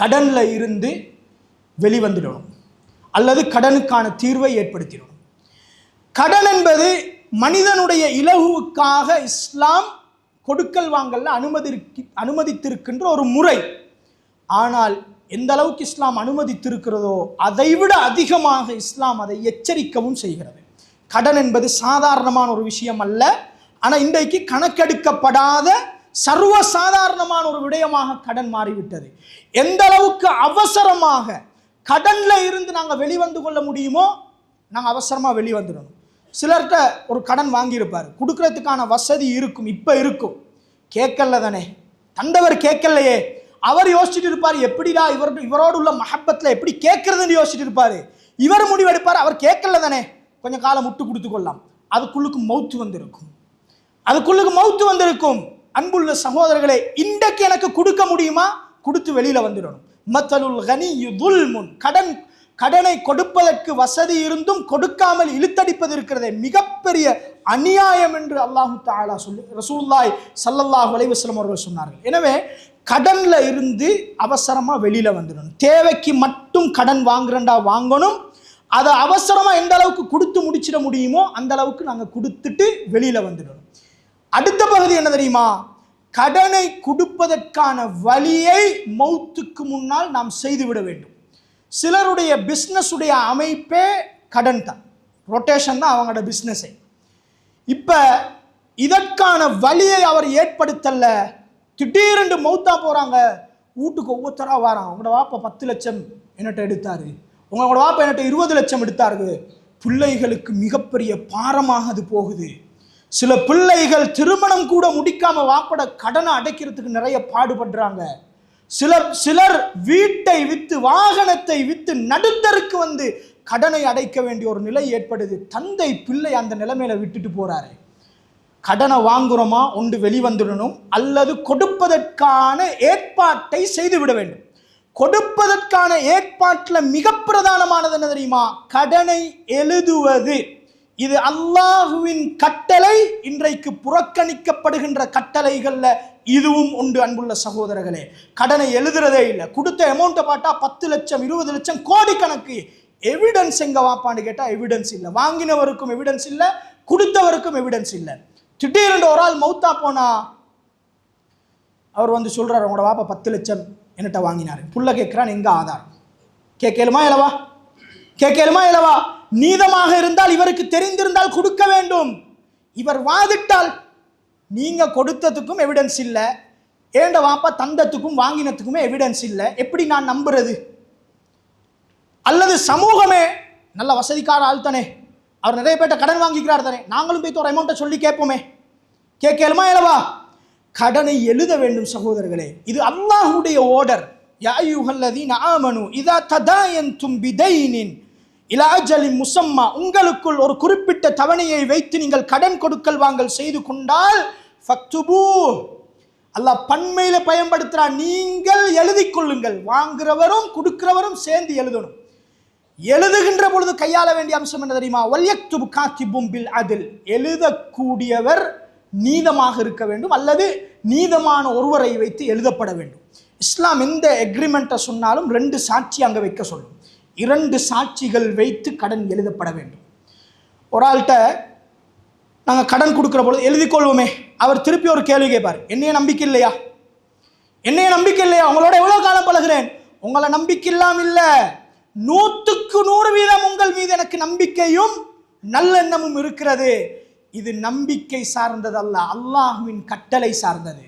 கடனில் இருந்து வெளிவந்துடணும் அல்லது கடனுக்கான தீர்வை ஏற்படுத்திடணும் கடன் என்பது மனிதனுடைய இலகுவுக்காக இஸ்லாம் கொடுக்கல் வாங்கல்ல அனுமதி அனுமதித்திருக்கின்ற ஒரு முறை. ஆனால் எந்த அளவுக்கு இஸ்லாம் அனுமதித்திருக்கிறதோ அதைவிட அதிகமாக இஸ்லாம் அதை எச்சரிக்கவும் செய்கிறது. கடன் என்பது சாதாரணமான ஒரு விஷயம் அல்ல. ஆனால் இன்றைக்கு கணக்கெடுக்கப்படாத சர்வ சாதாரணமான ஒரு விடயமாக கடன் மாறிவிட்டது. எந்த அளவுக்கு அவசரமாக கடனில் இருந்து நாங்கள் வெளிவந்து கொள்ள முடியுமோ நாங்கள் அவசரமாக வெளிவந்துடணும். சிலர்கிட்ட ஒரு கடன் வாங்கியிருப்பார். கொடுக்கறதுக்கான வசதி இருக்கும் இப்போ இருக்கும். கேட்கல தானே. தந்தவர் கேட்கலையே. அவர் யோசிச்சுட்டு இருப்பார் எப்படிடா இவர் இவரோடு உள்ள மஹப்பத்தில் எப்படி கேட்கறதுன்னு யோசிச்சுட்டு இருப்பார். இவர் முடிவெடுப்பார் அவர் கேட்கல தானே. கொஞ்சம் காலம் முட்டு கொடுத்து கொள்ளலாம். அதுக்குள்ளுக்கு மவுத்து வந்திருக்கும். அதுக்குள்ளுக்கு மவுத்து வந்திருக்கும். அன்புள்ள சகோதரர்களே இன்றைக்கு எனக்கு கொடுக்க முடியுமா? கொடுத்து வெளியில வந்துடணும். மத்தலுல் கனி முன் கடன் கடனை கொடுப்பதற்கு வசதி இருந்தும் கொடுக்காமல் இழுத்தடிப்பது இருக்கிறதே மிகப்பெரிய அநியாயம் என்று அல்லாஹு தாலா சொல்லி ரசூல்லாய் சல்லல்லாஹ் வலைவசலம் அவர்கள் சொன்னார்கள். எனவே கடனில் இருந்து அவசரமாக வெளியில் வந்துடணும். தேவைக்கு மட்டும் கடன் வாங்குறண்டா வாங்கணும். அதை அவசரமாக எந்த அளவுக்கு கொடுத்து முடிச்சிட முடியுமோ அந்த அளவுக்கு நாங்கள் கொடுத்துட்டு வெளியில் வந்துடணும். அடுத்த பகுதி என்ன தெரியுமா? கடனை கொடுப்பதற்கான வழியை மௌத்துக்கு முன்னால் நாம் செய்துவிட வேண்டும். சிலருடைய பிஸ்னஸ் உடைய அமைப்பே கடன் தான். ரொட்டேஷன் தான் அவங்களோட பிஸ்னஸே இப்போ இதற்கான வழியை அவர் ஏற்படுத்தல. திடீரென்று மௌத்தா போகிறாங்க வீட்டுக்கு ஒவ்வொருத்தராக வரான். உங்களோட வாப்பா பத்து லட்சம் என்னட்ட எடுத்தார்? உங்களோட வாப்பா என்னட்ட இருபது லட்சம் எடுத்தாரு? பிள்ளைகளுக்கு மிகப்பெரிய பாரமாக அது போகுது. சில பிள்ளைகள் திருமணம் கூட முடிக்காம வாப்பட கடனை அடைக்கிறதுக்கு நிறைய பாடுபடுறாங்க. சிலர் சிலர் வீட்டை வித்து வாகனத்தை வித்து நடுத்தருக்கு வந்து கடனை அடைக்க வேண்டிய ஒரு நிலை ஏற்படுது. தந்தை பிள்ளை அந்த நிலைமையில விட்டுட்டு போறாரு. கடனை வாங்குறோமா? ஒன்று வெளிவந்துடணும். அல்லது கொடுப்பதற்கான ஏற்பாட்டை செய்து விட வேண்டும். கொடுப்பதற்கான ஏற்பாட்டில் மிக பிரதானமானது என்ன தெரியுமா? கடனை எழுதுவது. இது அல்லாஹுவின் கட்டளை இன்றைக்கு புறக்கணிக்கப்படுகின்ற கட்டளைகள்ல இதுவும் உண்டு அன்புள்ள சகோதரர்களே. கடனை எழுதுறதே இல்லை. கொடுத்த அமௌண்ட்டை பார்த்தா பத்து லட்சம் இருபது லட்சம் கோடிக்கணக்கு. எவிடன்ஸ் எங்க வாப்பான்னு கேட்டா எவிடன்ஸ் இல்லை. வாங்கினவருக்கும் எவிடன்ஸ் இல்லை கொடுத்தவருக்கும் எவிடன்ஸ் இல்லை. திடீரென்று ஒரு ஆள் மௌத்தா போனா அவர் வந்து சொல்றாரு உங்களோட வாப்பா பத்து லட்சம் என்கிட்ட வாங்கினாரு. புள்ள கேட்கிறான் எங்க ஆதார்? கேட்கலுமா இலவா கேட்கலுமா இலவா நீதமாக இருந்தால் இவருக்கு தெரிந்திருந்தால் கொடுக்க வேண்டும். இவர் வாதிட்டால் நீங்கள் கொடுத்ததுக்கும் எவிடன்ஸ் இல்லை. ஏண்ட வாப்பா தந்தத்துக்கும் வாங்கினத்துக்குமே எவிடன்ஸ் இல்லை. எப்படி நான் நம்புறது? அல்லது சமூகமே நல்ல வசதிக்கார ஆள் தானே. அவர் நிறைய பேர்ட்ட கடன் வாங்கிக்கிறார் தானே. நாங்களும் போய் ஒரு அமௌண்ட்டை சொல்லி கேட்போமே. கேட்கலுமா இலவா கடனை எழுத வேண்டும் சகோதரர்களே. இது அல்லாஹுடைய ஓர்டர் யாயுஹல்லதீன ஆமனு இதா ததா என் தும்பிதைனின் இலாஜலி முசம்மா உங்களுக்குள் ஒரு குறிப்பிட்ட தவணையை வைத்து நீங்கள் கடன் கொடுக்கல் வாங்கல் செய்து கொண்டால் ஃபக்துபூ. அல்லாஹ் பன்மையில பயன்படுத்துறா நீங்கள் எழுதி கொள்ளுங்கள். வாங்குறவரும் கொடுக்கிறவரும் சேர்ந்து எழுதணும். எழுதுகின்ற பொழுது கையாள வேண்டிய அம்சம் என்ன தெரியுமா? வல்யக்துபு காத்தி பும்பில் அதில். எழுதக்கூடியவர் நீதமாக இருக்க வேண்டும். அல்லது நீதமான ஒருவரை வைத்து எழுதப்பட வேண்டும். இஸ்லாம் எந்த எக்ரிமெண்ட்டை சொன்னாலும் ரெண்டு சாட்சி அங்கே வைக்க சொல்லும். இரண்டு சாட்சிகள் வைத்து கடன் எழுதப்பட வேண்டும். ஒரு ஆள்கிட்ட நாங்கள் கடன் கொடுக்குற பொழுது எழுதிக்கொள்வோமே. அவர் திருப்பி ஒரு கேள்வி கேட்பார். என்னைய நம்பிக்கை இல்லையா? என்னைய நம்பிக்கை இல்லையா? உங்களோட எவ்வளோ காலம் பழகிறேன்? உங்களை நம்பிக்கை இல்லாமல் இல்லை. நூற்றுக்கு நூறு வீதம் உங்கள் மீது எனக்கு நம்பிக்கையும் நல்லெண்ணமும் இருக்கிறது. இது நம்பிக்கை சார்ந்தது அல்ல அல்லாஹுவின் கட்டளை சார்ந்தது.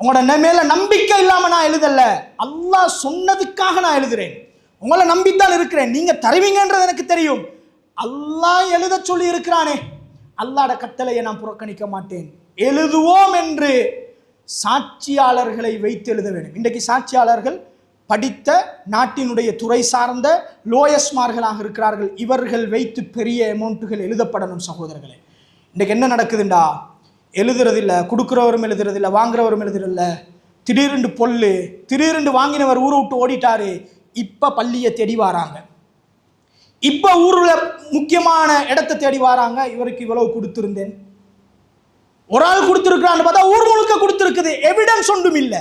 உங்களோட மேல நம்பிக்கை இல்லாமல் நான் எழுதல. அல்லாஹ் சொன்னதுக்காக நான் எழுதுறேன். உங்களை நம்பித்தான் இருக்கிறேன். நீங்க தருவீங்கன்றது எனக்கு தெரியும். அல்லாஹ் எழுத சொல்லி இருக்கிறானே. அல்லாட கட்டளையை நான் புறக்கணிக்க மாட்டேன். எழுதுவோம் என்று சாட்சியாளர்களை வைத்து எழுத வேண்டும். இன்றைக்கு சாட்சியாளர்கள் படித்த நாட்டினுடைய துறை சார்ந்த லோயஸ்மார்களாக இருக்கிறார்கள். இவர்கள் வைத்து பெரிய அமௌண்ட்டுகள் எழுதப்படணும் சகோதரர்களே. இன்றைக்கு என்ன நடக்குதுண்டா? எழுதுறதில்ல கொடுக்குறவரும் எழுதுறதில்ல வாங்குறவரும் எழுதுறதில்ல. திடீரென்று பொல்லு திடீரென்று வாங்கினவர் ஊரை விட்டு ஓடிட்டாரு. இப்போ பள்ளியை தேடி வராங்க. இப்போ ஊரில் முக்கியமான இடத்தை தேடி வராங்க. இவருக்கு இவ்வளவு கொடுத்துருந்தேன். ஒரு ஆள் கொடுத்துருக்கிறான்னு பார்த்தா ஊர் முழுக்க கொடுத்துருக்குது. எவிடன்ஸ் ஒன்றும் இல்லை.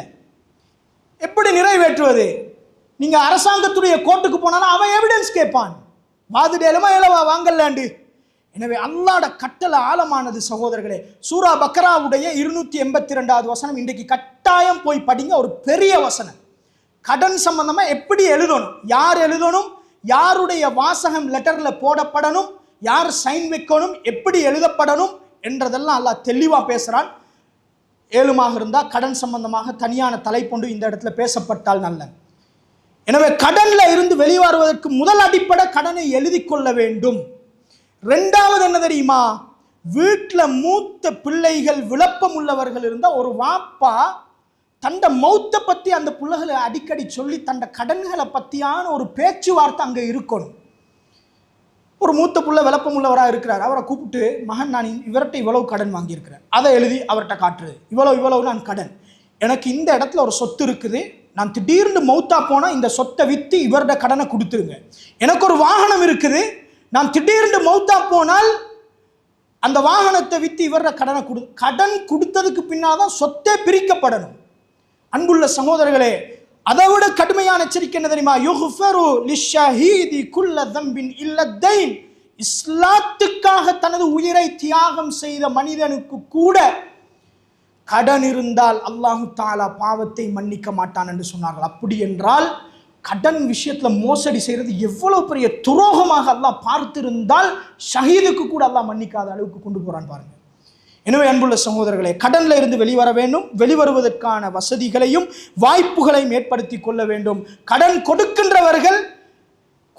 எப்படி நிறைவேற்றுவது? நீங்கள் அரசாங்கத்துடைய கோர்ட்டுக்கு போனாலும் அவன் எவிடன்ஸ் கேட்பான். வாதிடேலமா இலவா வாங்கலாண்டு. எனவே அல்லாட கட்டளை ஆழமானது சகோதரர்களே. சூரா பக்ராவுடைய இருநூற்றி எண்பத்தி ரெண்டாவது வசனம் இன்றைக்கு கட்டாயம் போய் படிங்க. ஒரு பெரிய வசனம். கடன் சம்பந்தமாக எப்படி எழுதணும்? யார் எழுதணும்? யாருடைய வாசகம் லெட்டரில் போடப்படணும்? யார் சைன் வைக்கணும்? எப்படி எழுதப்படணும்? என்றதெல்லாம் அல்லாஹ் தெளிவாக பேசுகிறான் ஏழுமாக இருந்தால் கடன் சம்பந்தமாக தனியான தலைப்பொண்டு இந்த இடத்துல பேசப்பட்டால் நல்ல எனவே கடனில் இருந்து வெளிவருவதற்கு முதல் அடிப்படை கடனை எழுதி கொள்ள வேண்டும். ரெண்டாவது என்ன தெரியுமா? வீட்டில் மூத்த பிள்ளைகள் விளப்பம் உள்ளவர்கள் இருந்தால் ஒரு வாப்பா தண்ட மௌத்தை பற்றி அந்த பிள்ளைகளை அடிக்கடி சொல்லி தண்ட கடன்களை பற்றியான ஒரு பேச்சுவார்த்தை அங்கே இருக்கணும். ஒரு மூத்த புள்ள விளப்பம் உள்ளவராக இருக்கிறார். அவரை கூப்பிட்டு மகன் நான் இவர்கிட்ட இவ்வளவு கடன் வாங்கியிருக்கிறேன். அதை எழுதி அவர்கிட்ட காட்டுறது. இவ்வளோ இவ்வளவு நான் கடன். எனக்கு இந்த இடத்துல ஒரு சொத்து இருக்குது. நான் திடீர்னு மௌத்தா போனால் இந்த சொத்தை விற்று இவரோட கடனை கொடுத்துருங்க. எனக்கு ஒரு வாகனம் இருக்குது. நான் திடீர்னு மௌத்தா போனால் அந்த வாகனத்தை விற்று இவரோட கடனை கொடு கடன் கொடுத்ததுக்கு பின்னால் தான் சொத்தே பிரிக்கப்படணும். அன்புள்ள சகோதரர்களே அதை விட கடுமையான எச்சரிக்கை என்ன தெரியுமா? யுஹ்ஃபரு லிஷஹீதி குல்ல தம்பின் இல்லத்தைன் இஸ்லாத்துக்காக தனது உயிரை தியாகம் செய்த மனிதனுக்கு கூட கடன் இருந்தால் அல்லாஹு தாலா பாவத்தை மன்னிக்க மாட்டான் என்று சொன்னார்கள். அப்படி என்றால் கடன் விஷயத்தில் மோசடி செய்கிறது எவ்வளவு பெரிய துரோகமாக அல்லாஹ் பார்த்திருந்தால் ஷஹீதுக்கு கூட அல்லாஹ் மன்னிக்காத அளவுக்கு கொண்டு போகிறான் பாருங்கள் எனவே அன்புள்ள சகோதரர்களே கடனில் இருந்து வெளிவர வேண்டும் வெளிவருவதற்கான வசதிகளையும் வாய்ப்புகளையும் ஏற்படுத்தி கொள்ள வேண்டும். கடன் கொடுக்கின்றவர்கள்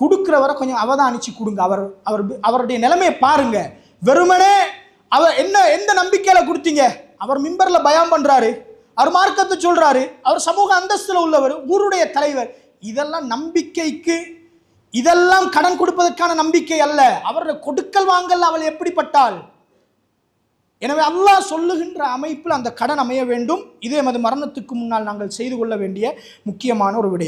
கொடுக்கிறவரை கொஞ்சம் அவதானிச்சு கொடுங்க. அவர் அவர் அவருடைய நிலைமையை பாருங்க. வெறுமனே அவர் என்ன எந்த நம்பிக்கையில் கொடுத்தீங்க? அவர் மிம்பரில் பயம் பண்ணுறாரு அவர் மார்க்கத்தை சொல்கிறாரு அவர் சமூக அந்தஸ்தில் உள்ளவர் ஊருடைய தலைவர். இதெல்லாம் நம்பிக்கைக்கு இதெல்லாம் கடன் கொடுப்பதற்கான நம்பிக்கை அல்ல. அவருடைய கொடுக்கல் வாங்கல் அவள் எப்படிப்பட்டாள்? எனவே அல்லாஹ் சொல்லுகின்ற அமைப்பில் அந்த கடன் அமைய வேண்டும். இதே எமது மரணத்துக்கு முன்னால் நாங்கள் செய்து கொள்ள வேண்டிய முக்கியமான ஒரு விடயம்.